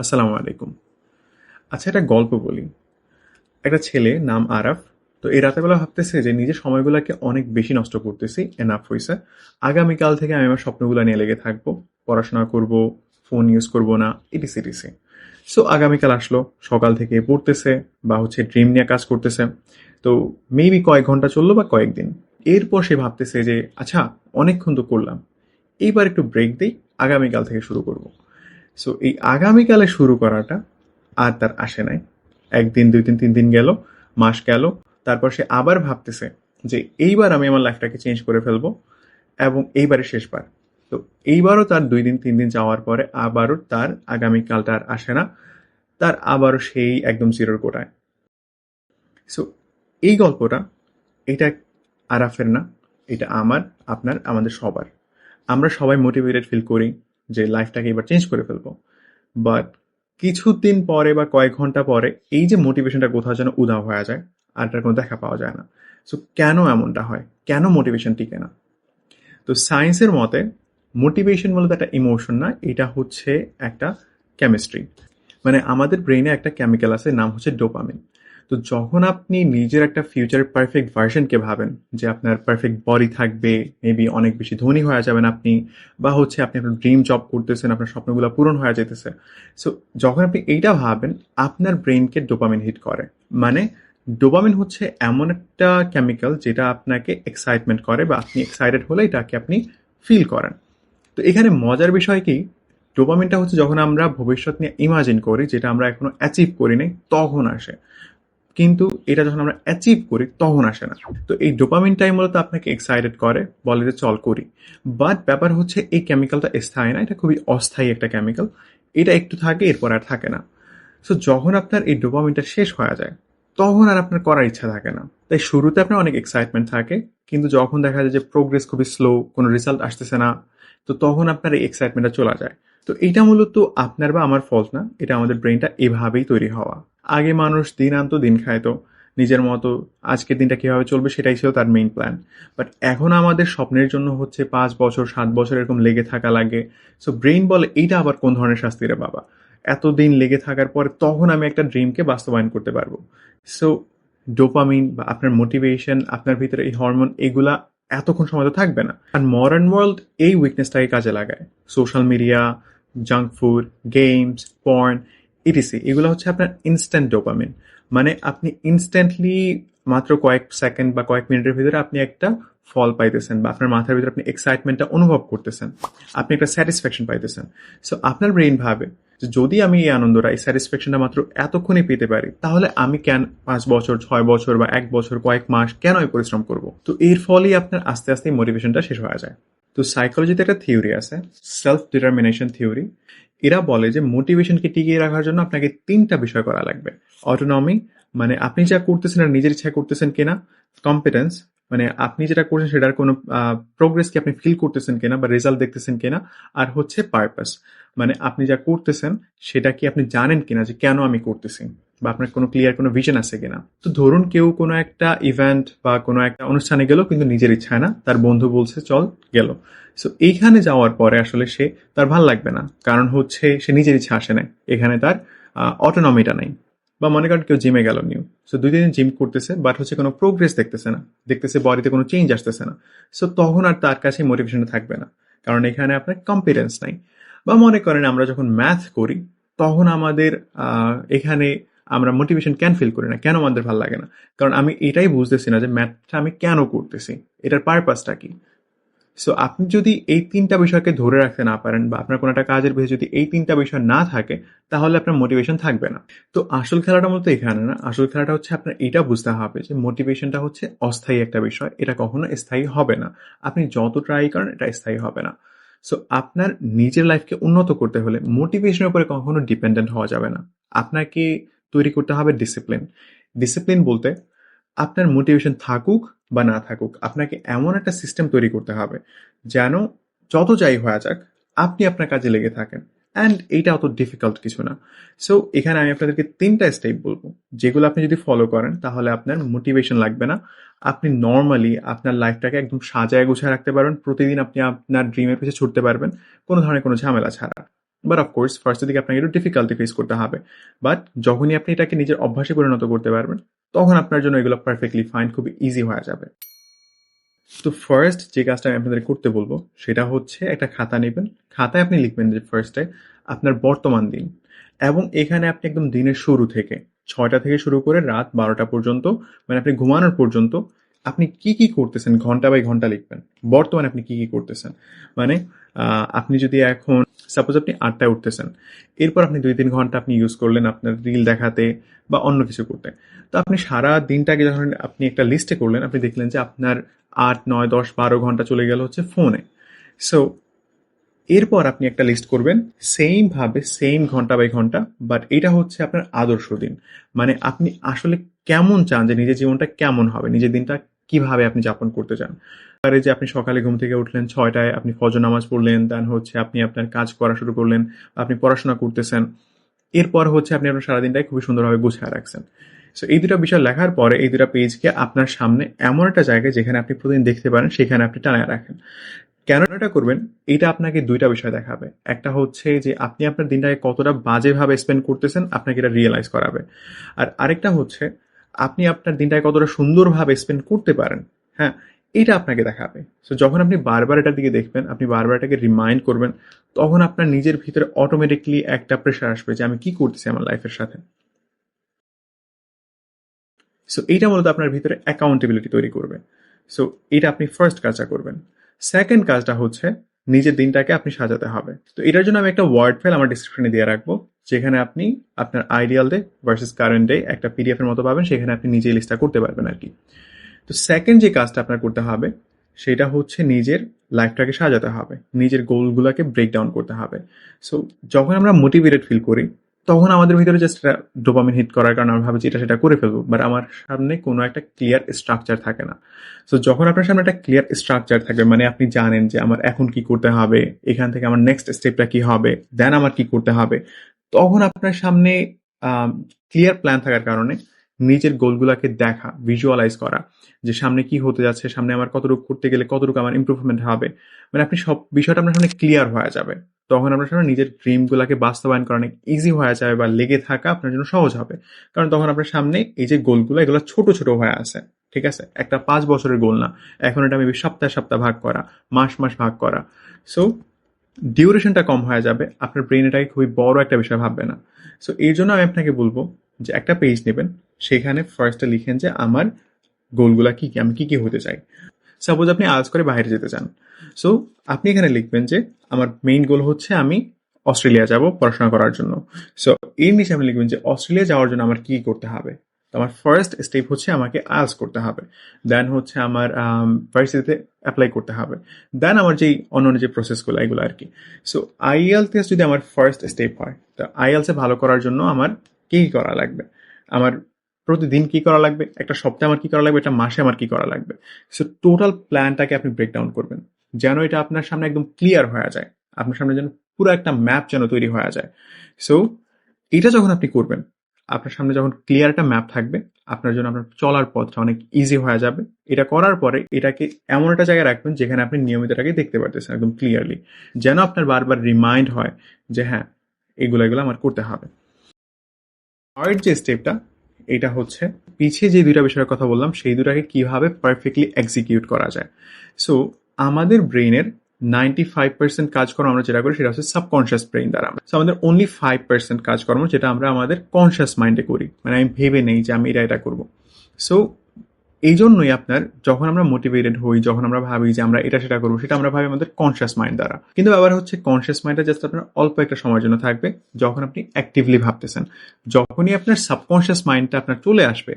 আসসালামু আলাইকুম। আচ্ছা একটা গল্প বলি। একটা ছেলে নাম আরাফ, তো এই রাতেবেলা ভাবতেছে যে নিজের সময়গুলোকে অনেক বেশি নষ্ট করতেছি এনাফ হয়েছে আগামীকাল থেকে আমি আমার স্বপ্নগুলো নিয়ে লেগে থাকব, পড়াশোনা করব ফোন ইউজ করব না ইটিসি সো আগামীকাল আসলো, সকাল থেকে পড়তেছে বা হচ্ছে ড্রিম নিয়ে কাজ করতেছে। তো মেবি কয়েক ঘণ্টা চলল বা কয়েকদিন। এরপর সে ভাবতেছে যে আচ্ছা অনেকক্ষণ তো করলাম। এইবার একটু ব্রেক দিই, আগামীকাল থেকে শুরু করব। সো এই আগামীকালে শুরু করাটা আর তার আসে নাই। একদিন, দুই দিন, তিন দিন গেল, মাস গেল, তারপর সে আবার ভাবতেছে যে এইবার আমি আমার লাইফটাকে চেঞ্জ করে ফেলব এবং এইবারে শেষবার। তো এইবারও তার দুই দিন, তিন দিন যাওয়ার পরে আবারও তার আগামীকালটা আর আসে না। তার আবারও সেই একদম জিরোর কোটায়। সো এই গল্পটা এটা আরাফের না, এটা আমার, আপনার, আমাদের সবার। আমরা সবাই মোটিভেটেড ফিল করি। যে লাইফটাকে এবার চেঞ্জ করে ফেলব। বাট কিছুদিন পরে বা কয়েক ঘণ্টা পরে এই যে মোটিভেশনটা কোথাও যেন উধাও হয়ে যায়, আর তার কোনো দেখা পাওয়া যায় না। সো কেন এমনটা হয়? কেন মোটিভেশন টিকে না? তো সায়েন্সের মতে মোটিভেশন মূলত একটা ইমোশন না, এটা হচ্ছে একটা কেমিস্ট্রি মানে আমাদের ব্রেইনে একটা কেমিক্যাল আছে, নাম হচ্ছে ডোপামিন তো যখন আপনি নিজের একটা ফিউচার পারফেক্ট ভার্সনকে ভাবেন, যে আপনার পারফেক্ট বডি থাকবে মেবি অনেক বেশি ধনী হয়ে যাবেন আপনি, বা হচ্ছে আপনি আপনার ড্রিম জব করতেছেন, আপনার স্বপ্নগুলো পূরণ হয়ে যেতেছে সো যখন আপনি এইটা ভাবেন, আপনার ব্রেনকে ডোপামিন হিট করে। মানে ডোপামিন হচ্ছে এমন একটা কেমিক্যাল যেটা আপনাকে এক্সাইটমেন্ট করে, বা আপনি এক্সাইটেড হলে এটাকে আপনি ফিল করেন। তো এখানে মজার বিষয় কি? ডোপামিনটা হচ্ছে যখন আমরা ভবিষ্যৎ নিয়ে ইমাজিন করি, যেটা আমরা এখনও অ্যাচিভ করি নাই, তখন আসে। কিন্তু এটা যখন আমরা অ্যাচিভ করি, তখন আসে না। তো এই ডোপামিনটাই মূলত আপনাকে এক্সাইটেড করে, বলে যে চল করি। বাট ব্যাপার হচ্ছে এই কেমিক্যালটা স্থায়ী না, এটা খুবই অস্থায়ী একটা কেমিক্যাল এটা একটু থাকে, এরপর আর থাকে না। সো যখন আপনার এই ডোপামিনটা শেষ হয়ে যায়, তখন আর আপনার করার ইচ্ছা থাকে না। তাই শুরুতে আপনার অনেক এক্সাইটমেন্ট থাকে, কিন্তু যখন দেখা যায় যে প্রোগ্রেস খুবই স্লো কোনো রেজাল্ট আসতেছে না, তো তখন আপনার এই এক্সাইটমেন্টটা চলে যায়। তো এটা মূলত আপনার বা আমার ফল্ট না, এটা আমাদের ব্রেনটা এভাবেই তৈরি হওয়া। আগে মানুষ দিন আনতো, দিন খাইতো। নিজের মতো আজকের দিনটা কীভাবে চলবে সেটাই ছিল তার মেইন প্ল্যান বাট এখন আমাদের স্বপ্নের জন্য হচ্ছে পাঁচ বছর, সাত বছর এরকম লেগে থাকা লাগে। সো ব্রেইন বলে, এইটা আবার কোন ধরনের শাস্তি রে বাবা? এতদিন লেগে থাকার পরে তখন আমি একটা ড্রিমকে বাস্তবায়ন করতে পারব। সো ডোপামিন বা আপনার মোটিভেশন আপনার ভিতরে এই হরমোন এগুলা এতক্ষণ সময় তো থাকবে না। আর মডার্ন ওয়ার্ল্ড এই উইকনেসটাকে কাজে লাগায়। Social media junk food games porn ETC এগুলো হচ্ছে আপনার ইনস্ট্যান্ট ডোপামিন মানে আপনি ইনস্ট্যান্টলি মাত্র কয়েক সেকেন্ড বা কয়েক মিনিটের ভিতরে আপনি একটা ফল পাইতেছেন বা আপনার মাথার ভিতরে আপনি এক্সাইটমেন্টটা অনুভব করতেছেন। আপনি একটা স্যাটিসফ্যাকশন পাইতেছেন। সো আপনার ব্রেইন ভাবে যদি আমি এই আনন্দটা, এই স্যাটিসফ্যাকশনটা মাত্র এতক্ষণই পেতে পারি, তাহলে আমি কেন পাঁচ বছর, ছয় বছর বা এক বছর, কয়েক মাস কেন এই পরিশ্রম করব? তো এর ফলেই আপনার আস্তে আস্তে মোটিভেশনটা শেষ হয়ে যায়। তো সাইকোলজিতে একটা থিওরি আছে সেলফ ডিটারমিনেশন থিওরি এরা বলে যে মোটিভেশনকে টিকিয়ে রাখার জন্য আপনাকে তিনটা বিষয় করা লাগবে। অটোনমি মানে আপনি যা করতেছেন আর নিজের ইচ্ছা করতেছেন কিনা। কম্পিটেন্স মানে আপনি যেটা করছেন সেটার কোনো প্রোগ্রেস কি আপনি ফিল করতেছেন কিনা বা রেজাল্ট দেখতেছেন কিনা। আর হচ্ছে পারপাস মানে আপনি যা করতেছেন সেটা কি আপনি জানেন কিনা যে কেন আমি করতেছি। বা আপনার কোনো ক্লিয়ার কোনো ভিশন আছে কিনা। তো ধরুন কেউ কোনো একটা ইভেন্ট বা কোনো একটা অনুষ্ঠানে গেল কিন্তু নিজের ইচ্ছায় না? তার বন্ধু বলছে, চল, গেল। সো এইখানে যাওয়ার পরে আসলে সে তার ভালো লাগবে না। কারণ হচ্ছে সে নিজের ইচ্ছা আসে না এখানে তার অটোনমিটা নেই। বা মনে করেন কেউ জিমে গেল নিউ সো দুই দিন জিম করতেছে বাট হচ্ছে কোনো প্রোগ্রেস দেখতেছে না। দেখতেছে বডিতে কোনো চেঞ্জ আসতেছে না। সো তখন আর তার কাছে মোটিভেশনটা থাকবে না। কারণ এখানে আপনার কম্পিটেন্স নাই। বা মনে করেন আমরা যখন ম্যাথ করি, তখন আমাদের এখানে আমরা মোটিভেশন কেন ফিল করি না, কেন আমাদের ভালো লাগে না? কারণ আমি এটাই বুঝতেছি না যে ম্যাথটা আমি কেন করতেছি, এটার পারপাসটা কি? সো আপনি যদি এই তিনটা বিষয়কে ধরে রাখতে না পারেন বা আপনার কোনো একটা কাজের ভেতরে যদি এই তিনটা বিষয় না থাকে, তাহলে আপনার মোটিভেশন থাকবে না। তো আসল খেলাটা মতো এখানে না, আসল খেলাটা হচ্ছে আপনার এটা বুঝতে হবে যে মোটিভেশনটা হচ্ছে অস্থায়ী একটা বিষয়, এটা কখনো স্থায়ী হবে না। আপনি যত ট্রাই করেন, এটা স্থায়ী হবে না। সো আপনার নিজের লাইফকে উন্নত করতে হলে মোটিভেশনের উপরে কখনো ডিপেন্ডেন্ট হওয়া যাবে না। আপনাকে তৈরি করতে হবে ডিসিপ্লিন ডিসিপ্লিন বলতে আপনার মোটিভেশন থাকুক বা না থাকুক, আপনাকে এমন একটা সিস্টেম তৈরি করতে হবে যেন যত যাই হয়ে যাক, আপনি আপনার কাজে লেগে থাকেন। অ্যান্ড এইটা অত ডিফিকাল্ট কিছু না। সো এখানে আমি আপনাদেরকে তিনটা স্টেপ বলব। যেগুলো আপনি যদি ফলো করেন, তাহলে আপনার মোটিভেশন লাগবে না। আপনি নর্মালি আপনার লাইফটাকে একদম সাজায় গুছায় রাখতে পারবেন। প্রতিদিন আপনি আপনার ড্রিমের পিছিয়ে ছুটতে পারবেন। কোনো ধরনের কোনো ঝামেলা ছাড়া। বাট অফকোর্স ফার্স্টের দিকে আপনাকে একটু ডিফিকাল্টি ফেস করতে হবে। বাট যখনই আপনি এটাকে নিজের অভ্যাসে পরিণত করতে পারবেন, তখন আপনার জন্য এগুলো পারফেক্টলি ফাইন খুব ইজি হয়ে যাবে। তো ফার্স্ট যে কাজটা আমি আপনাদের করতে বলব, সেটা হচ্ছে একটা খাতা নেবেন। খাতায় আপনি লিখবেন যে ফার্স্টে আপনার বর্তমান দিন। এবং এখানে আপনি একদম দিনের শুরু থেকে, ছয়টা থেকে শুরু করে রাত বারোটা পর্যন্ত মানে আপনি ঘুমানোর পর্যন্ত আপনি কি কি করতেছেন, ঘণ্টা বাই ঘণ্টা লিখবেন? বর্তমানে আপনি কি কি করতেছেন? মানে আপনি যদি এখন সাপোজ আপনি আটটায় উঠতেছেন, এরপর আপনি দুই তিন ঘণ্টা আপনি ইউজ করলেন আপনার রিল দেখাতে বা অন্য কিছু করতে। তো আপনি সারা দিনটাকে যখন আপনি একটা লিস্টে করলেন, আপনি দেখলেন যে আপনার আট, নয়, দশ, বারো ঘণ্টা চলে গেল হচ্ছে ফোনে সো এরপর আপনি একটা লিস্ট করবেন সেম ভাবে সেম ঘণ্টা বাই ঘণ্টা বাট এটা হচ্ছে আপনার আদর্শ দিন। মানে আপনি আসলে কেমন চান যে নিজের জীবনটা কেমন হবে, নিজের দিনটা কীভাবে আপনি যাপন করতে চান? আরে যে আপনি সকালে ঘুম থেকে উঠলেন, ছয়টায় আপনি ফজর নামাজ পড়লেন দেন হচ্ছে আপনি আপনার কাজ করা শুরু করলেন, আপনি পড়াশোনা করতেছেন, এরপর হচ্ছে আপনি আপনার সারাদিনটাই খুবই সুন্দরভাবে গুছিয়ে রাখছেন। সো এই দুটো বিষয় লেখার পরে এই দুটো পেজকে আপনার সামনে এমন একটা জায়গায় যেখানে আপনি প্রতিদিন দেখতে পারেন, সেখানে আপনি টানায় রাখেন। কেন এটা করবেন? এটা আপনাকে দুইটা বিষয় দেখাবে। একটা হচ্ছে যে আপনি আপনার দিনটাকে কতটা বাজেভাবে স্পেন্ড করতেছেন, আপনাকে এটা রিয়েলাইজ করাবে। আর আরেকটা হচ্ছে আপনি আপনার দিনটাকে কতটা সুন্দরভাবে স্পেন্ড করতে পারেন হ্যাঁ? এটা আপনাকে দেখাবে। সো যখন আপনি বারবার এটার দিকে দেখবেন, আপনি বারবার এটাকে রিমাইন্ড করবেন, তখন আপনার নিজের ভিতরে অটোমেটিকলি একটা প্রেশার আসবে যে, আমি কি করতেছি আমার লাইফের সাথে? সো এইটা মূলত আপনার ভিতরে অ্যাকাউন্টেবিলিটি তৈরি করবে। সো এটা আপনি ফার্স্ট কাজটা করবেন। সেকেন্ড কাজটা হচ্ছে নিজের দিনটাকে আপনি সাজাতে হবে। তো এটার জন্য আমি একটা ওয়ার্ড ফাইল আমার ডিসক্রিপশনে দিয়ে রাখব, যেখানে আপনি আপনার ideal day versus current day একটা পিডিএফ এর মতো পাবেন, সেখানে আপনি নিজেই লিস্টটা করতে পারবেন আর কি। তো সেকেন্ড যে কাজটা আপনার করতে হবে, সেটা হচ্ছে নিজের লাইফটাকে সাজাতে হবে, নিজের গোলগুলোকে ব্রেকডাউন করতে হবে। সো যখন আমরা মোটিভেটেড ফিল করি তখন আমাদের ভিতরে জাস্ট ডোপামিন হিট করার কারণে আমরা ভাবছি এটা সেটা করে ফেলব। বাট আমার সামনে কোনো একটা ক্লিয়ার স্ট্রাকচার থাকে না। সো যখন আপনার সামনে একটা ক্লিয়ার স্ট্রাকচার থাকবে মানে আপনি জানেন যে আমার এখন কি করতে হবে, এখান থেকে আমার নেক্সট স্টেপটা কি হবে দেন আমার কি করতে হবে, তখন আপনার সামনে ক্লিয়ার প্ল্যান থাকার কারণে নিজের গোলগুলাকে দেখা ভিজুয়ালাইজ করা যে সামনে কি হতে যাচ্ছে, সামনে আমার কতটুকু করতে গেলে কতটুকু আমার ইমপ্রুভমেন্ট হবে। মানে আপনি সব বিষয়টা আপনার সামনে ক্লিয়ার হয়ে যাবে। তখন আপনার সামনে নিজের ড্রিমগুলোকে বাস্তবায়ন করা অনেক ইজি হয়ে যাবে বা লেগে থাকা আপনার জন্য সহজ হবে। কারণ তখন আপনার সামনে এই যে গোলগুলো এগুলো ছোট ছোট হয়ে আছে, ঠিক আছে? একটা পাঁচ বছরের গোল না। এখন এটা মেবি সপ্তাহ সপ্তাহ ভাগ করা, মাস মাস ভাগ করা। সো ডিউরেশনটা কম হয়ে যাবে, আপনার ব্রেন এটাকে খুবই বড় একটা বিষয় ভাববে না। সো এই জন্য আমি আপনাকে বলব যে একটা পেজ নেবেন, সেখানে ফার্স্টে লিখেন যে আমার গোলগুলা কি কি, আমি কি কি হতে চাই। সাপোজ আপনি আজ করে বাইরে যেতে চান। সো আপনি এখানে লিখবেন যে, আমার মেইন গোল হচ্ছে আমি অস্ট্রেলিয়া যাব পড়াশোনা করার জন্য। সো এর নিচে আপনি লিখবেন যে, অস্ট্রেলিয়া যাওয়ার জন্য আমার কি করতে হবে? তো আমার ফার্স্ট স্টেপ হচ্ছে আমাকে আজ করতে হবে। দেন হচ্ছে আমার ভার্সিটিতে অ্যাপ্লাই করতে হবে। দেন আমার যেই অন্য যে প্রসেসগুলো এগুলো আর কি সো আইএল যদি আমার ফার্স্ট স্টেপ হয়, তো আইএলসে ভালো করার জন্য আমার কি কি করা লাগবে? আমার প্রতিদিন কি করা লাগবে? একটা সপ্তাহে আমার কি করা লাগবে? একটা মাসে আমার কি করা লাগবে? সো টোটাল প্ল্যানটাকে আপনি ব্রেকডাউন করবেন। যেন এটা আপনার সামনে একদম ক্লিয়ার হয়ে যায়। আপনার সামনে যেন পুরো একটা ম্যাপ যেন তৈরি হয়ে যায়। সো এটা যখন আপনি করবেন, আপনার সামনে যখন ক্লিয়ার একটা ম্যাপ থাকবে, আপনার জন্য আপনার চলার পথটা অনেক ইজি হয়ে যাবে। এটা করার পরে এটাকে এমন একটা জায়গায় রাখবেন যেখানে আপনি নিয়মিত এটাকে দেখতে পারতেছেন একদম ক্লিয়ারলি যেন আপনার বারবার রিমাইন্ড হয় যে হ্যাঁ এগুলো এগুলো আমার করতে হবে। থার্ড যে স্টেপটা এটা হচ্ছে পিছিয়ে যে দুইটা বিষয়ের কথা বললাম, সেই দুটাকে কীভাবে পারফেক্টলি এক্সিকিউট করা যায়। সো আমাদের ব্রেনের নাইনটি ফাইভ পার্সেন্ট কাজকর্ম আমরা যেটা করি, সেটা হচ্ছে সাবকনশিয়াস ব্রেন দ্বারা সো আমাদের অনলি ফাইভ পার্সেন্ট কাজকর্ম যেটা আমরা আমাদের কনশিয়াস মাইন্ডে করি। মানে আমি ভেবে নেই যে আমি এটা এটা করব। সো এই জন্যই আপনার যখন আমরা মোটিভেটেড হই, যখন আমরা ভাবি যে আমরা এটা সেটা করব, সেটা আমরা ভাবি আমাদের কনসিয়াস মাইন্ড দ্বারা। কিন্তু ব্যাপার হচ্ছে কনসিয়াস মাইন্ডটা জাস্ট আপনার অল্প একটা সময়ের জন্য থাকবে, যখন আপনি অ্যাক্টিভলি ভাবতেছেন। যখনই আপনার সাবকনসিয়াস মাইন্ডটা আপনার চলে আসবে,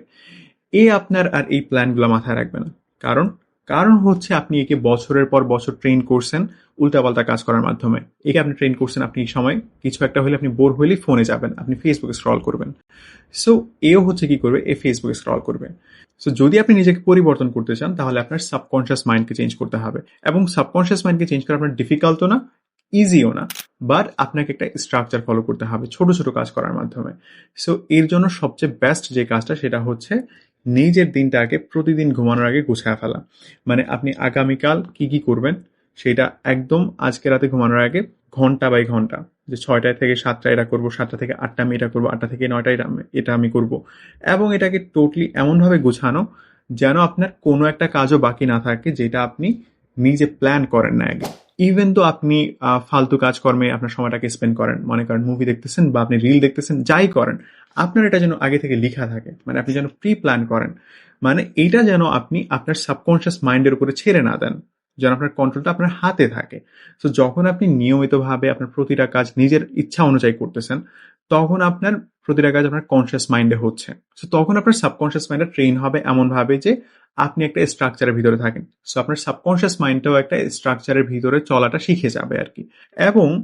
এ আপনার আর এই প্ল্যানগুলো মাথায় রাখবে না। কারণ কারণ হচ্ছে আপনি একে বছরের পর বছর ট্রেন করছেন, উল্টাপাল্টা কাজ করার মাধ্যমে। একে আপনি ট্রেন করছেন, আপনি এই সময় কিছু একটা হলে আপনি বোর হলেই ফোনে যাবেন, আপনি ফেসবুকে স্ক্রল করবেন। সো এও হচ্ছে কি করবে? এ ফেসবুকে স্ক্রল করবে। সো যদি আপনি নিজেকে পরিবর্তন করতে চান, তাহলে আপনার সাবকনশিয়াস মাইন্ডকে চেঞ্জ করতে হবে। এবং সাবকনশিয়াস মাইন্ডকে চেঞ্জ করা আপনার ডিফিকাল্টও না ইজিও না বাট আপনাকে একটা স্ট্রাকচার ফলো করতে হবে, ছোট ছোট কাজ করার মাধ্যমে। সো এর জন্য সবচেয়ে বেস্ট যে কাজটা, সেটা হচ্ছে নিজের দিনটাকে প্রতিদিন ঘুমানোর আগে গুছায় ফেলা। মানে আপনি আগামীকাল কি কি করবেন, সেটা একদম আজকে রাতে ঘুমানোর আগে ঘণ্টা বাই ঘণ্টা। যে ছয়টায় থেকে সাতটা এটা করব, সাতটা থেকে আটটা আমি এটা করব, আটটা থেকে নয়টা এটা এটা আমি করব। এবং এটাকে টোটালি এমনভাবে গোছানো যেন আপনার কোনো একটা কাজও বাকি না থাকে যেটা আপনি নিজে প্ল্যান করেন না আগে। ইভেন তো আপনি ফালতু কাজকর্মে আপনার সময়টাকে স্পেন্ড করেন, মনে করেন মুভি দেখতেছেন বা আপনি রিল দেখতেছেন, যাই করেন, আপনার এটা যেন আগে থেকে লেখা থাকে মানে আপনি যেন প্রি প্ল্যান করেন মানে এইটা যেন আপনি আপনার সাবকনশিয়াস মাইন্ডের উপরে ছেড়ে না দেন, যেন আপনার কন্ট্রোলটা আপনার হাতে থাকে। তো যখন আপনি নিয়মিতভাবে আপনার প্রতিটা কাজ নিজের ইচ্ছা অনুযায়ী করতেছেন, তখন আপনার প্রতিটা কাজ আপনার কনসিয়াস মাইন্ডে হচ্ছে। তো তখন আপনার সাবকনশিয়াস মাইন্ডে ট্রেন হবে এমনভাবে যে আপনি একটা স্ট্রাকচারের ভিতরে থাকেন। সো আপনার সাবকনসিয়াস মাইন্ডটাও একটা স্ট্রাকচারের ভিতরে চলাটা শিখে যাবে আর কি। এবং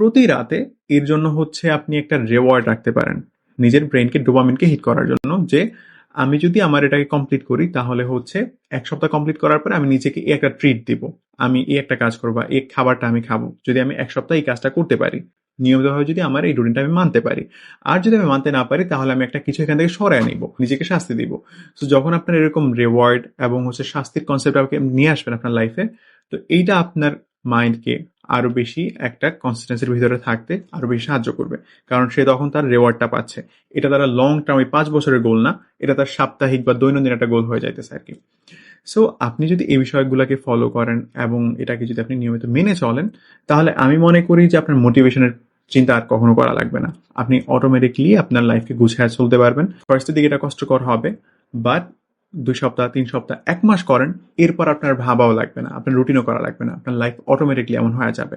প্রতি রাতে এর জন্য হচ্ছে আপনি একটা রেওয়ার্ড রাখতে পারেন। নিজের ব্রেনকে ডোপামিনকে হিট করার জন্য যে আমি যদি আমার এটাকে কমপ্লিট করি, তাহলে হচ্ছে এক সপ্তাহ কমপ্লিট করার পরে আমি নিজেকে একটা ট্রিট দিব। আমি এই একটা কাজ করব এই খাবারটা আমি খাব। যদি আমি এক সপ্তাহ এই কাজটা করতে পারি নিয়মিতভাবে যদি আমার এই রুটিনটা আমি মানতে পারি। আর যদি আমি মানতে না পারি, তাহলে আমি একটা কিছু এখান থেকে সরাই নিব, নিজেকে শাস্তি দিব। সো যখন আপনার এরকম রেওয়ার্ড এবং হচ্ছে শাস্তির কনসেপ্ট আপনি নিয়ে আসবেন আপনার লাইফে তো এইটা আপনার মাইন্ডকে আরও বেশি একটা কনসিস্টেন্সির ভিতরে থাকতে আরও বেশি সাহায্য করবে। কারণ সে তখন তার রেওয়ার্ডটা পাচ্ছে। এটা তারা লং টার্ম পাঁচ বছরের গোল না, এটা তার সাপ্তাহিক বা দৈনন্দিন একটা গোল হয়ে যাইতেছে আর কি। সো আপনি যদি এই বিষয়গুলোকে ফলো করেন এবং এটাকে যদি আপনি নিয়মিত মেনে চলেন, তাহলে আমি মনে করি যে আপনার মোটিভেশনের চিন্তা আর কখনো করা লাগবে না। আপনি অটোমেটিকলি আপনার লাইফকে গুছিয়ে চলতে পারবেন। ফার্স্টের দিকে এটা কষ্টকর হবে বাট দুই সপ্তাহ, তিন সপ্তাহ, এক মাস করেন, এরপর আপনার ভাবাও লাগবে না, আপনার রুটিনও করা লাগবে না, আপনার লাইফ অটোমেটিকলি এমন হয়ে যাবে।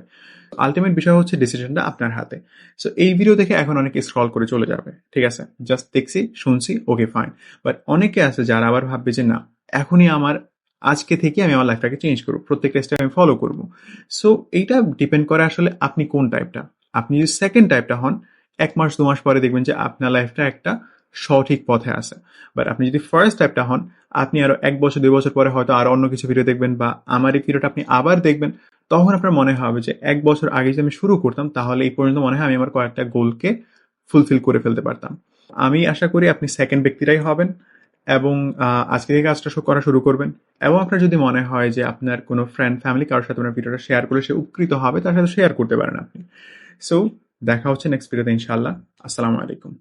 আলটিমেট বিষয় হচ্ছে ডিসিশনটা আপনার হাতে। সো এই ভিডিও দেখে এখন অনেকে স্ক্রল করে চলে যাবে, ঠিক আছে? জাস্ট দেখছি, শুনছি ওকে ফাইন বাট অনেকে আছে যারা আবার ভাববে যে না, এখনই আমার, আজকে থেকে আমি আমার লাইফটাকে চেঞ্জ করব, প্রত্যেকটা স্টেপ আমি ফলো করব। সো এইটা ডিপেন্ড করে আসলে আপনি কোন টাইপটা আপনি যদি সেকেন্ড টাইপটা হন, এক মাস, দু মাস পরে দেখবেন যে আপনার লাইফটা একটা সঠিক পথে আছে। বাট আপনি যদি ফার্স্ট টাইপটা হন, আপনি আরও এক বছর, দুই বছর পরে হয়তো আরও অন্য কিছু ভিডিও দেখবেন বা আমার এই ভিডিওটা আপনি আবার দেখবেন, তখন আপনার মনে হবে যে এক বছর আগে যদি আমি শুরু করতাম, তাহলে এই পর্যন্ত মনে হয় আমি আমার কয়েকটা গোলকে ফুলফিল করে ফেলতে পারতাম। আমি আশা করি আপনি সেকেন্ড ব্যক্তিরাই হবেন এবং আজকে থেকে কাজটা করা শুরু করবেন। এবং আপনার যদি মনে হয় যে আপনার কোনো ফ্রেন্ড ফ্যামিলি কারোর সাথে আপনার ভিডিওটা শেয়ার করলে সে উপকৃত হবে, তার সাথে শেয়ার করতে পারেন আপনি। সো দেখা হচ্ছে নেক্সট ভিডিওতে ইনশাল্লাহ আসসালামু আলাইকুম।